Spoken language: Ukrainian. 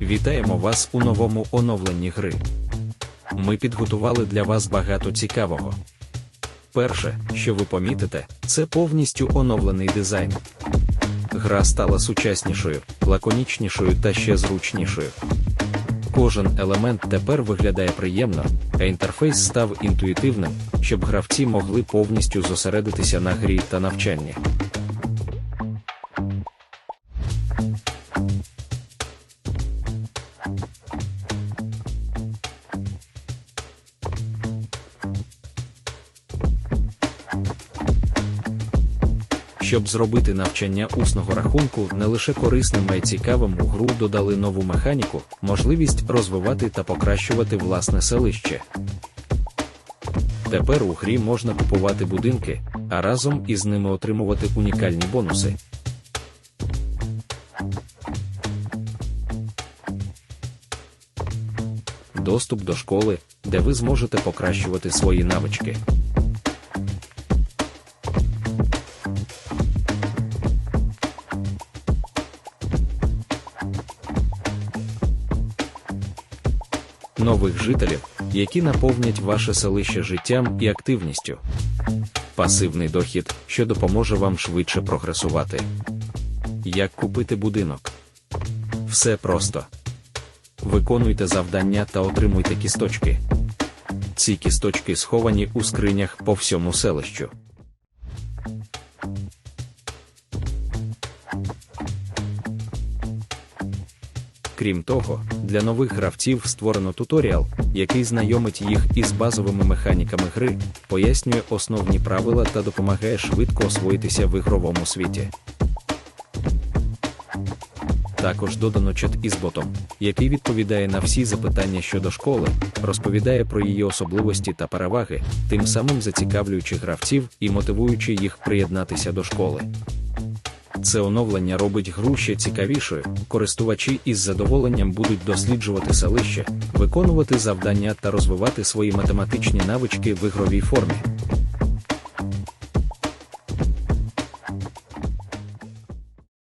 Вітаємо вас у новому оновленні гри. Ми підготували для вас багато цікавого. Перше, що ви помітите, це повністю оновлений дизайн. Гра стала сучаснішою, лаконічнішою та ще зручнішою. Кожен елемент тепер виглядає приємно, а інтерфейс став інтуїтивним, щоб гравці могли повністю зосередитися на грі та навчанні. Щоб зробити навчання усного рахунку не лише корисним, а й цікавим у гру додали нову механіку, можливість розвивати та покращувати власне селище. Тепер у грі можна купувати будинки, а разом із ними отримувати унікальні бонуси. Доступ до школи, де ви зможете покращувати свої навички. Нових жителів, які наповнять ваше селище життям і активністю. Пасивний дохід, що допоможе вам швидше прогресувати. Як купити будинок? Все просто. Виконуйте завдання та отримуйте кісточки. Ці кісточки сховані у скринях по всьому селищу. Крім того, для нових гравців створено туторіал, який знайомить їх із базовими механіками гри, пояснює основні правила та допомагає швидко освоїтися в ігровому світі. Також додано чат із ботом, який відповідає на всі запитання щодо школи, розповідає про її особливості та переваги, тим самим зацікавлюючи гравців і мотивуючи їх приєднатися до школи. Це оновлення робить гру ще цікавішою. Користувачі із задоволенням будуть досліджувати селище, виконувати завдання та розвивати свої математичні навички в ігровій формі.